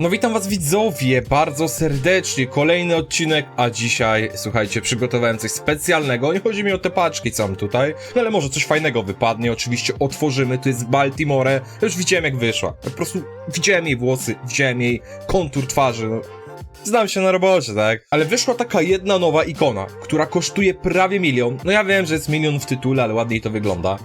No witam was widzowie, bardzo serdecznie, kolejny odcinek, a dzisiaj, słuchajcie, przygotowałem coś specjalnego, nie chodzi mi o te paczki, co mam tutaj, no ale może coś fajnego wypadnie, oczywiście otworzymy, to jest Baltimore, ja już widziałem jak wyszła, po prostu widziałem jej włosy, widziałem jej kontur twarzy, no. Znam się na robocie, tak? Ale wyszła taka jedna nowa ikona, która kosztuje prawie milion. No ja wiem, że jest milion w tytule, ale ładniej to wygląda.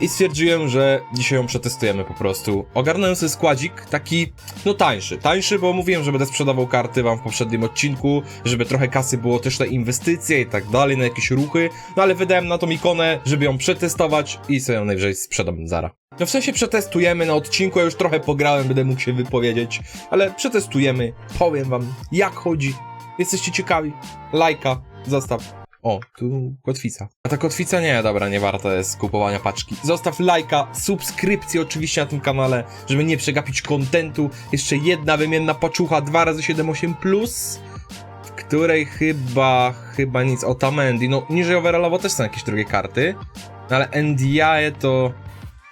I stwierdziłem, że dzisiaj ją przetestujemy po prostu. Ogarnąłem sobie składzik taki, no tańszy. Tańszy, bo mówiłem, że będę sprzedawał karty wam w poprzednim odcinku, żeby trochę kasy było też na inwestycje i tak dalej, na jakieś ruchy. No ale wydałem na tą ikonę, żeby ją przetestować i sobie ją najwyżej sprzedam zara. No w sensie przetestujemy na odcinku, ja już trochę pograłem, będę mógł się wypowiedzieć, ale przetestujemy, powiem wam jak chodzi. Jesteście ciekawi? Lajka, zostaw. O, tu kotwica. A ta kotwica nie, dobra, nie warto jest kupowania paczki. Zostaw lajka, subskrypcję oczywiście na tym kanale, żeby nie przegapić kontentu. Jeszcze jedna wymienna paczucha 2x78+, plus, w której chyba, chyba nic. O, Tamendi, no niżej overallowo też są jakieś drugie karty, no, ale NDI to...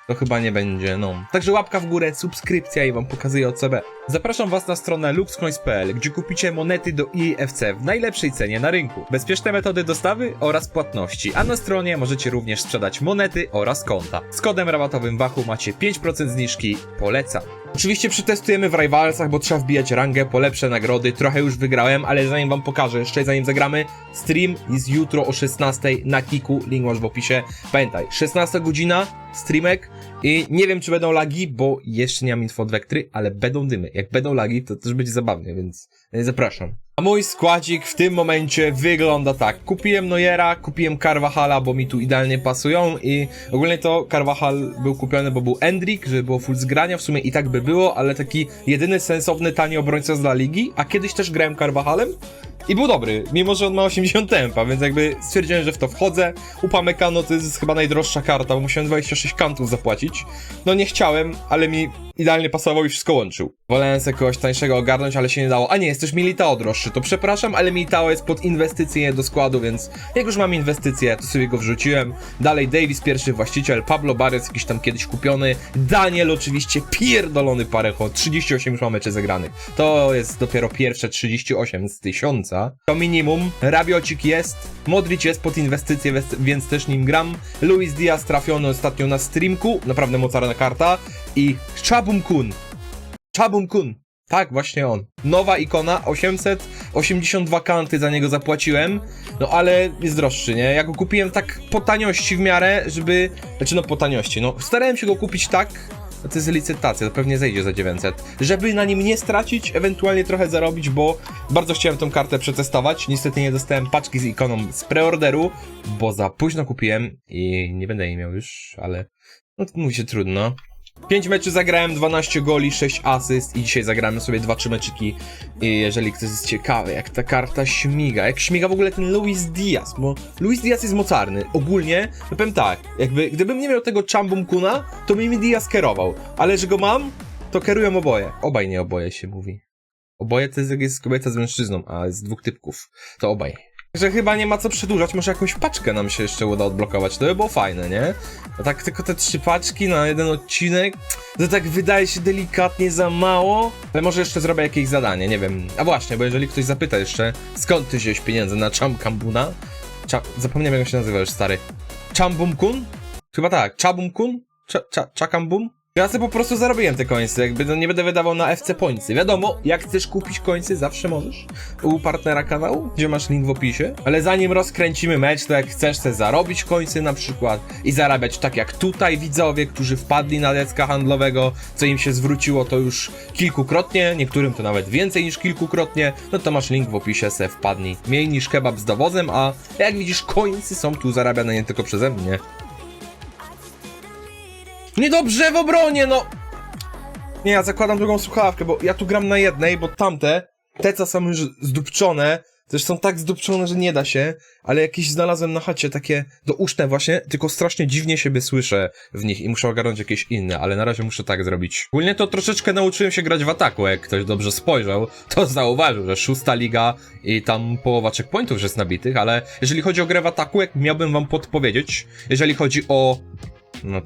To chyba nie będzie, no. Także łapka w górę, subskrypcja i wam pokazuję OCB. Zapraszam was na stronę luxcoins.pl, gdzie kupicie monety do EFC w najlepszej cenie na rynku. Bezpieczne metody dostawy oraz płatności, a na stronie możecie również sprzedać monety oraz konta. Z kodem rabatowym WAHU macie 5% zniżki, polecam. Oczywiście przetestujemy w Rivalsach, bo trzeba wbijać rangę po lepsze nagrody. Trochę już wygrałem, ale zanim wam pokażę, jeszcze zanim zagramy, stream jest jutro o 16 na Kiku, link masz w opisie. Pamiętaj, 16 godzina, streamek i nie wiem czy będą lagi, bo jeszcze nie mam info od Vektry, ale będą dymy. Jak będą lagi, to też będzie zabawnie, więc zapraszam. A mój składzik w tym momencie wygląda tak. Kupiłem Neuera, kupiłem Carvajala, bo mi tu idealnie pasują i ogólnie to Carvajal był kupiony, bo był Endrick, żeby było full zgrania, w sumie i tak by było, ale taki jedyny sensowny, tani obrońca z La Ligi, a kiedyś też grałem Carvajalem i był dobry, mimo że on ma 80 tempa, więc jakby stwierdziłem, że w to wchodzę. Upamecano to jest chyba najdroższa karta, bo musiałem 26 kantów zapłacić. No nie chciałem, ale mi idealnie pasował i wszystko łączył. Wolałem sobie kogoś tańszego ogarnąć, ale się nie dało. A nie, jest też Militao droższy, to przepraszam, ale Militao jest pod inwestycje do składu, więc jak już mam inwestycje, to sobie go wrzuciłem. Dalej Davis, pierwszy właściciel, Pablo Barres, jakiś tam kiedyś kupiony, Daniel oczywiście, pierdolony parecho, 38 już ma meczy zagranych. To jest dopiero pierwsze 38 z tysiąca. To minimum, Rabiocik jest, Modric jest pod inwestycje, więc- też nim gram. Luis Diaz trafiony ostatnio na streamku, naprawdę mocarna karta. I Chabum Kun. Chabum Kun. Tak, właśnie on. Nowa ikona, 882 kanty za niego zapłaciłem, no ale jest droższy, nie? Ja go kupiłem tak po taniości w miarę, żeby... Znaczy no po taniości, no starałem się go kupić tak, to jest licytacja, to pewnie zejdzie za 900, żeby na nim nie stracić, ewentualnie trochę zarobić, bo bardzo chciałem tą kartę przetestować, niestety nie dostałem paczki z ikoną z preorderu, bo za późno kupiłem i nie będę jej miał już, ale no to mówi się trudno. 5 meczy zagrałem, 12 goli, 6 asyst i dzisiaj zagramy sobie 2-3 meczyki. I jeżeli ktoś jest ciekawy, jak ta karta śmiga, jak śmiga w ogóle ten Luis Diaz, bo Luis Diaz jest mocarny. Ogólnie, no powiem tak, jakby gdybym nie miał tego Chambum Kuna, to mi Diaz kierował. Ale że go mam, to kierują oboje. Obaj nie oboje się mówi. Oboje to jest, jest kobieta z mężczyzną, a jest dwóch typków. To obaj. Że chyba nie ma co przedłużać, może jakąś paczkę nam się jeszcze uda odblokować, to by było fajne, nie? No tak tylko te trzy paczki na jeden odcinek, to tak wydaje się delikatnie za mało, ale może jeszcze zrobię jakieś zadanie, nie wiem. A właśnie, bo jeżeli ktoś zapyta jeszcze, skąd ty wziąłeś pieniądze na Chamkambuna? Cha zapomniałem jak się nazywa już, stary. Chambum-kun? Chyba tak, Chabum-kun? Cha- cha- Chakambum? Ja sobie po prostu zarobiłem te końce, jakby no nie będę wydawał na FC Pointsy. Wiadomo, jak chcesz kupić końce, zawsze możesz. U partnera kanału, gdzie masz link w opisie. Ale zanim rozkręcimy mecz, to jak chcesz sobie zarobić końce na przykład i zarabiać tak jak tutaj widzowie, którzy wpadli na decka handlowego, co im się zwróciło to już kilkukrotnie, niektórym to nawet więcej niż kilkukrotnie, no to masz link w opisie, se wpadnij. Mniej niż kebab z dowozem, a jak widzisz, końce są tu zarabiane nie tylko przeze mnie. Niedobrze w obronie, no! Nie, ja zakładam drugą słuchawkę, bo ja tu gram na jednej, bo tamte, te co są już zdupczone, też są tak zdupczone, że nie da się, ale jakieś znalazłem na chacie takie douszne właśnie, tylko strasznie dziwnie siebie słyszę w nich i muszę ogarnąć jakieś inne, ale na razie muszę tak zrobić. Ogólnie to troszeczkę nauczyłem się grać w ataku, jak ktoś dobrze spojrzał, to zauważył, że szósta liga i tam połowa checkpointów jest nabitych, ale jeżeli chodzi o grę w ataku, jak miałbym wam podpowiedzieć, jeżeli chodzi o... no,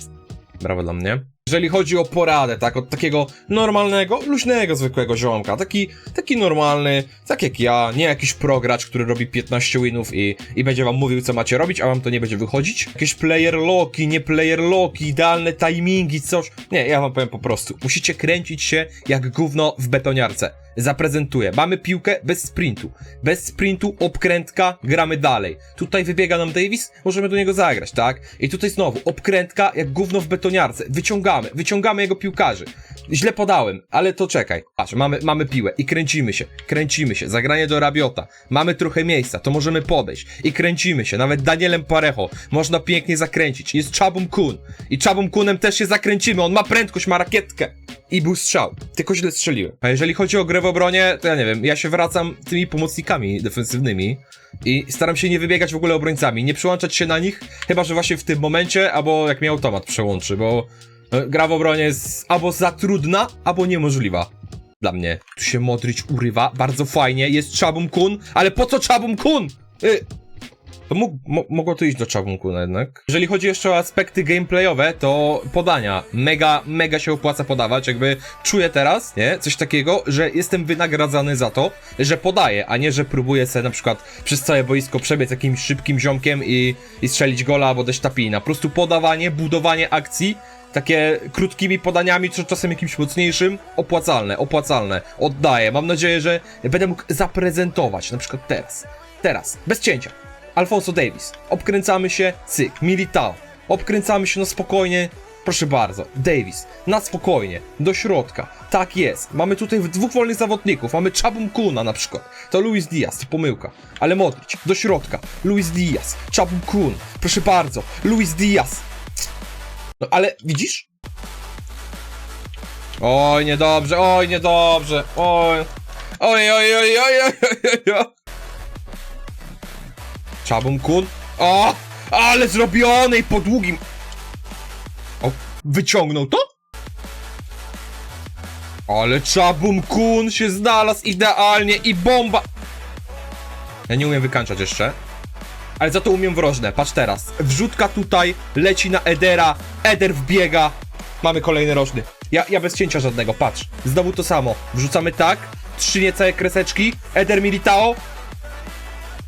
brawo dla mnie. Jeżeli chodzi o poradę, tak, od takiego normalnego, luźnego, zwykłego ziomka, taki, taki normalny, tak jak ja, nie jakiś progracz, który robi 15 winów i, i będzie wam mówił, co macie robić, a wam to nie będzie wychodzić. Jakieś player locki, nie player locki, idealne timingi, coś. Nie, ja wam powiem po prostu, musicie kręcić się jak gówno w betoniarce. Zaprezentuję. Mamy piłkę bez sprintu. Bez sprintu, obkrętka, gramy dalej. Tutaj wybiega nam Davis, możemy do niego zagrać, tak? I tutaj znowu, obkrętka jak gówno w betoniarce. Wyciągamy, wyciągamy jego piłkarzy. Źle podałem, ale to czekaj. Patrz, mamy, mamy piłę i kręcimy się, kręcimy się. Zagranie do Rabiota. Mamy trochę miejsca, to możemy podejść i kręcimy się. Nawet Danielem Parejo można pięknie zakręcić. Jest Chabum Kun. I Chabum Kunem też się zakręcimy. On ma prędkość, ma rakietkę. I był strzał. Tylko źle strzeliłem. A jeżeli chodzi o grę w obronie, to ja nie wiem, ja się wracam tymi pomocnikami defensywnymi i staram się nie wybiegać w ogóle obrońcami, nie przyłączać się na nich, chyba że właśnie w tym momencie, albo jak mnie automat przełączy, bo e, gra w obronie jest albo za trudna, albo niemożliwa. Dla mnie. Tu się Modric urywa, bardzo fajnie, jest Chabum Kun, ale po co Chabum Kun? Y to mógł, mo, mogło to iść do Czabunkuna jednak. Jeżeli chodzi jeszcze o aspekty gameplayowe, to podania. Mega, mega się opłaca podawać. Jakby czuję teraz, nie? Coś takiego, że jestem wynagradzany za to, że podaję, a nie, że próbuję sobie na przykład przez całe boisko przebiec jakimś szybkim ziomkiem i, i strzelić gola albo dać tapina. Po prostu podawanie, budowanie akcji, takie krótkimi podaniami, czy czasem jakimś mocniejszym, opłacalne, opłacalne. Oddaję. Mam nadzieję, że będę mógł zaprezentować, na przykład teraz. Teraz, bez cięcia. Alfonso Davis. Obkręcamy się, cyk, Militao. Obkręcamy się na spokojnie, proszę bardzo. Davis, na spokojnie, do środka. Tak jest. Mamy tutaj dwóch wolnych zawodników. Mamy Chabum Kuna na przykład. To Luis Diaz, to pomyłka. Ale Modric, do środka. Luis Diaz, Chabum Kun. Proszę bardzo, Luis Diaz. No ale widzisz? Oj, niedobrze, oj, niedobrze, oj. Oj, oj, oj, oj, oj, oj, oj. Chabum Kun. O! Ale zrobione i po długim. O, wyciągnął to? Ale Chabum Kun się znalazł idealnie i bomba. Ja nie umiem wykańczać jeszcze. Ale za to umiem wrożne. Patrz teraz. Wrzutka tutaj, leci na Edera. Eder wbiega. Mamy kolejny rożny. Ja, ja bez cięcia żadnego, patrz. Znowu to samo. Wrzucamy tak. Trzy niecałe kreseczki. Eder Militao.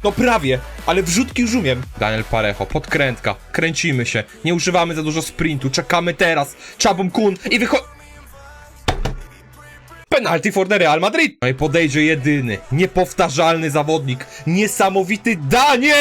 No prawie, ale wrzutki już umiem. Daniel Parejo, podkrętka, kręcimy się, nie używamy za dużo sprintu, czekamy teraz, Chabum Kun i wycho... Penalty for the Real Madrid. No i podejdzie jedyny, niepowtarzalny zawodnik, niesamowity Danie!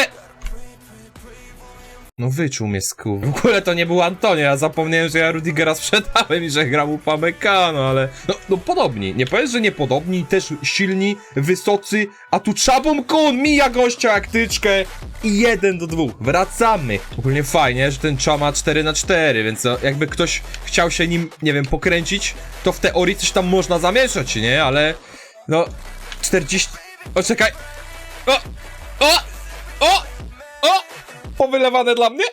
No wyczuł mnie sku. W ogóle to nie był Antonio, ja zapomniałem, że ja Rudigera sprzedałem i że gram u Pamecano, ale... No, no podobni, nie powiedz, że niepodobni, też silni, wysocy, a tu Chabum Kun mija gościa jak tyczkę i jeden do dwóch. Wracamy. Ogólnie fajnie, że ten Cha ma 4 na 4 więc no, jakby ktoś chciał się nim, nie wiem, pokręcić, to w teorii coś tam można zamieszać, nie? Ale... No... 40... O, czekaj! O! O! O! Powylewane dla mnie?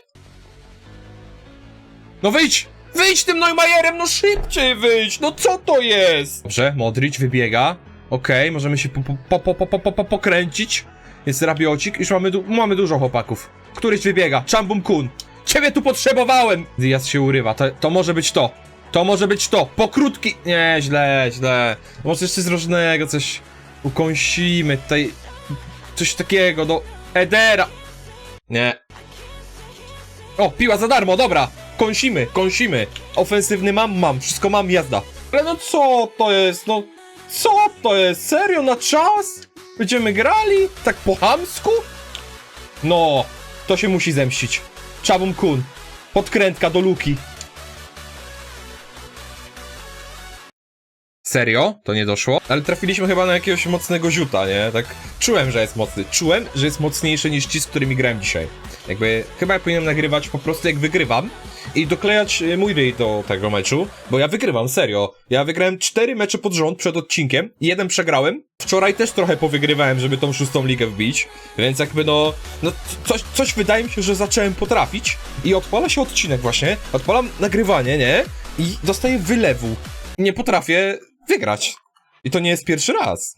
No wyjdź! Wyjdź tym Neumayerem, no szybciej wyjdź! No co to jest? Dobrze, Modric wybiega. Okej, możemy się po, po, po, po, po, po, po, pokręcić. Jest rabiocik, już mamy, du mamy dużo chłopaków. Któryś wybiega, Chambum Kun. Ciebie tu potrzebowałem! Diaz się urywa, to, to może być to. To może być to. Pokrótki... Nie, źle, źle. Może jeszcze z różnego coś ukąsimy tutaj. Coś takiego do Edera. Nie. O, piła za darmo, dobra. Kąsimy, kąsimy. Ofensywny mam, mam, wszystko mam, jazda. Ale no co to jest, no... Co to jest? Serio, na czas? Będziemy grali? Tak po chamsku? No, to się musi zemścić. Chabum Kun. Podkrętka do luki. Serio? To nie doszło? Ale trafiliśmy chyba na jakiegoś mocnego ziuta, nie? Tak czułem, że jest mocny. Czułem, że jest mocniejszy niż ci, z którymi grałem dzisiaj. Jakby chyba ja powinienem nagrywać po prostu jak wygrywam i doklejać e, mój ryj do tego meczu, bo ja wygrywam, serio. Ja wygrałem cztery mecze pod rząd przed odcinkiem jeden przegrałem. Wczoraj też trochę powygrywałem, żeby tą szóstą ligę wbić, więc jakby no, no coś, coś wydaje mi się, że zacząłem potrafić i odpala się odcinek właśnie, odpalam nagrywanie, nie? I dostaję wylewu. Nie potrafię wygrać. I to nie jest pierwszy raz.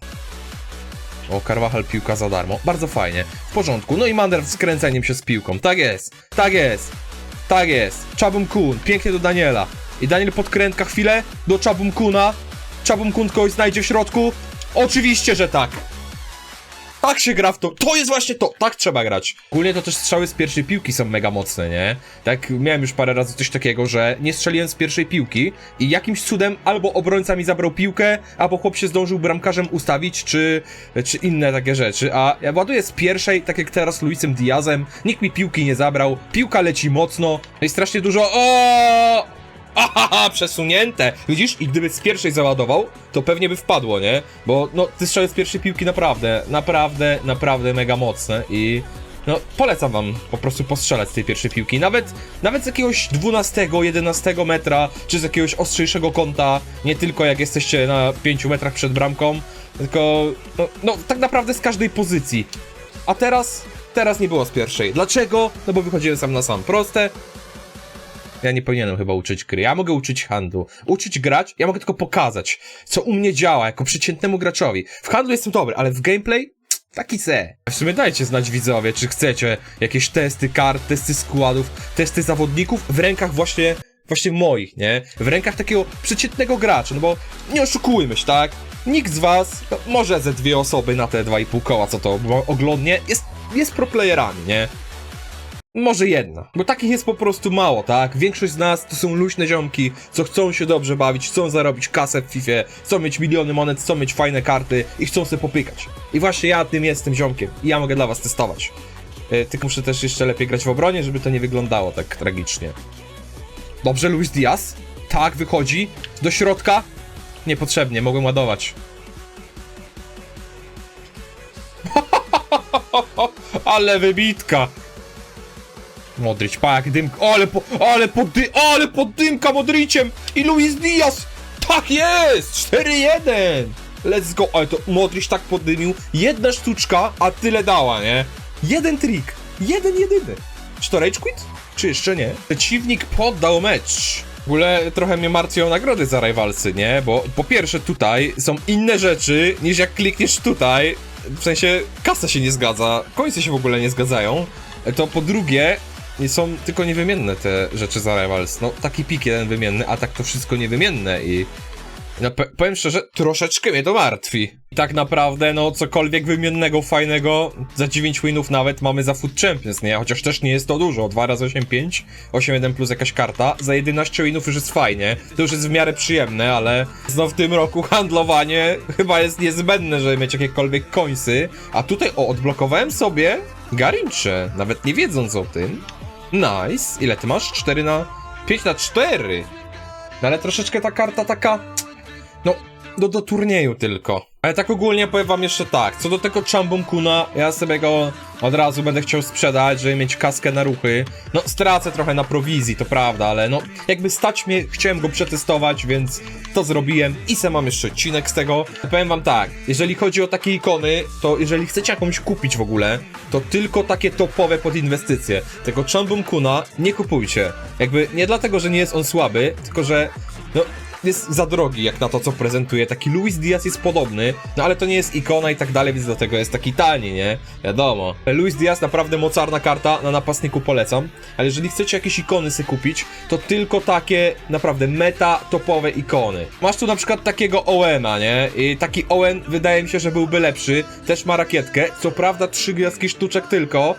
O, Carvajal piłka za darmo. Bardzo fajnie. W porządku. No i Mander z kręceniem się z piłką. Tak jest. Tak jest. Tak jest. Chabum Kun. Pięknie do Daniela. I Daniel podkrętka chwilę do Chabum Kuna. Chabum Kun kogoś znajdzie w środku. Oczywiście, że tak. Tak się gra w to. To jest właśnie to. Tak trzeba grać. Ogólnie to też strzały z pierwszej piłki są mega mocne, nie? Tak, miałem już parę razy coś takiego, że nie strzeliłem z pierwszej piłki i jakimś cudem albo obrońca mi zabrał piłkę, albo chłop się zdążył bramkarzem ustawić, czy, czy inne takie rzeczy. A ja ładuję z pierwszej, tak jak teraz Luisem Diazem. Nikt mi piłki nie zabrał. Piłka leci mocno. No i strasznie dużo. O! Ahaha, przesunięte! Widzisz? I gdyby z pierwszej załadował, to pewnie by wpadło, nie? Bo, no, te strzały z pierwszej piłki naprawdę, naprawdę, naprawdę mega mocne i... No, polecam wam po prostu postrzelać z tej pierwszej piłki. Nawet, nawet z jakiegoś 12, 11 metra, czy z jakiegoś ostrzejszego kąta, nie tylko jak jesteście na 5 metrach przed bramką, tylko, no, no tak naprawdę z każdej pozycji. A teraz, teraz nie było z pierwszej. Dlaczego? No bo wychodziłem sam na sam. Proste, ja nie powinienem chyba uczyć gry. Ja mogę uczyć handlu. Uczyć grać, ja mogę tylko pokazać, co u mnie działa jako przeciętnemu graczowi. W handlu jestem dobry, ale w gameplay taki se. W sumie dajcie znać widzowie, czy chcecie jakieś testy kart, testy składów, testy zawodników w rękach właśnie właśnie moich, nie? W rękach takiego przeciętnego gracza, no bo nie oszukujmy się, tak? Nikt z was, no, może ze dwie osoby na te 2,5 koła, co to oglądnie, jest, jest proplayerami, nie? Może jedna, bo takich jest po prostu mało, tak? Większość z nas to są luźne ziomki, co chcą się dobrze bawić, chcą zarobić kasę w FIFA, chcą mieć miliony monet, chcą mieć fajne karty i chcą sobie popykać. I właśnie ja tym jestem ziomkiem i ja mogę dla was testować. Yy, tylko muszę też jeszcze lepiej grać w obronie, żeby to nie wyglądało tak tragicznie. Dobrze, Luis Diaz. Tak, wychodzi. Do środka. Niepotrzebnie, mogłem ładować. Ale wybitka. Modric, pa jak dym... Ale po... Ale po dy... Ale po dymka Modriciem! I Luis Diaz! Tak jest! 4-1! Let's go! Ale to Modric tak podymił. Jedna sztuczka, a tyle dała, nie? Jeden trik. Jeden jedyny. Czy to rage quit? Czy jeszcze nie? Przeciwnik poddał mecz. W ogóle trochę mnie martwią nagrody za rywalsy, nie? Bo po pierwsze tutaj są inne rzeczy niż jak klikniesz tutaj. W sensie kasa się nie zgadza, końce się w ogóle nie zgadzają. To po drugie nie są tylko niewymienne te rzeczy za rivals. No taki pik jeden wymienny, a tak to wszystko niewymienne i no powiem szczerze, troszeczkę mnie to martwi. I tak naprawdę, no cokolwiek wymiennego, fajnego, za 9 winów nawet mamy za Food Champions, nie? Chociaż też nie jest to dużo, 2 razy 8, 5, 8, 1 plus jakaś karta, za 11 winów już jest fajnie, to już jest w miarę przyjemne, ale no w tym roku handlowanie chyba jest niezbędne, żeby mieć jakiekolwiek końsy, a tutaj, o, odblokowałem sobie Garincze, nawet nie wiedząc o tym. Nice, ile ty masz? 4 na... 5 na 4! No ale troszeczkę ta karta taka... No, do, do turnieju tylko. Ale tak ogólnie powiem wam jeszcze tak, co do tego Chambum Kuna, ja sobie go od razu będę chciał sprzedać, żeby mieć kaskę na ruchy. No, stracę trochę na prowizji, to prawda, ale no, jakby stać mnie, chciałem go przetestować, więc to zrobiłem i se mam jeszcze odcinek z tego. Powiem wam tak, jeżeli chodzi o takie ikony, to jeżeli chcecie jakąś kupić w ogóle, to tylko takie topowe pod inwestycje. Tego Chambum Kuna nie kupujcie. Jakby nie dlatego, że nie jest on słaby, tylko że no, jest za drogi jak na to, co prezentuje. Taki Luis Diaz jest podobny, no ale to nie jest ikona i tak dalej, więc dlatego jest taki tani, nie? Wiadomo. Luis Diaz naprawdę mocarna karta, na napastniku polecam, ale jeżeli chcecie jakieś ikony sobie kupić, to tylko takie naprawdę meta topowe ikony. Masz tu na przykład takiego Owena, nie? I taki Owen wydaje mi się, że byłby lepszy. Też ma rakietkę, co prawda trzy gwiazdki sztuczek tylko,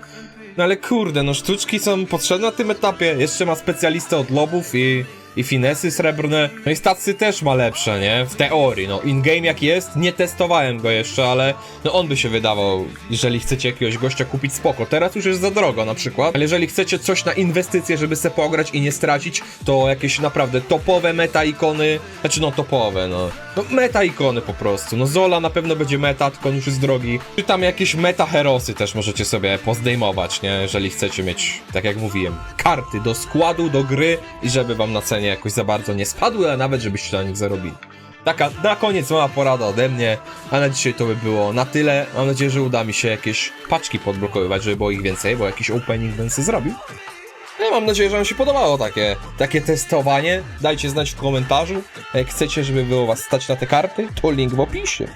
no ale kurde, no sztuczki są potrzebne na tym etapie. Jeszcze ma specjalistę od lobów i, i finesy srebrne. No i stacje też ma lepsze, nie? W teorii, no in-game jak jest, nie testowałem go jeszcze, ale no on by się wydawał, jeżeli chcecie jakiegoś gościa kupić spoko. Teraz już jest za drogo na przykład, ale jeżeli chcecie coś na inwestycje, żeby se pograć i nie stracić, to jakieś naprawdę topowe meta ikony, znaczy no topowe, no. No meta ikony po prostu. No Zola na pewno będzie meta, tylko on już jest drogi. Czy tam jakieś meta herosy też możecie sobie pozdejmować, nie? Jeżeli chcecie mieć, tak jak mówiłem, karty do składu, do gry i żeby wam na cenie jakoś za bardzo nie spadły, a nawet żebyście na nich zarobili. Taka, na koniec mała porada ode mnie, a na dzisiaj to by było na tyle. Mam nadzieję, że uda mi się jakieś paczki podblokowywać, żeby było ich więcej, bo jakiś opening sobie zrobił. No, mam nadzieję, że Wam się podobało takie, takie testowanie. Dajcie znać w komentarzu. Jak chcecie, żeby było Was stać na te karty, to link w opisie.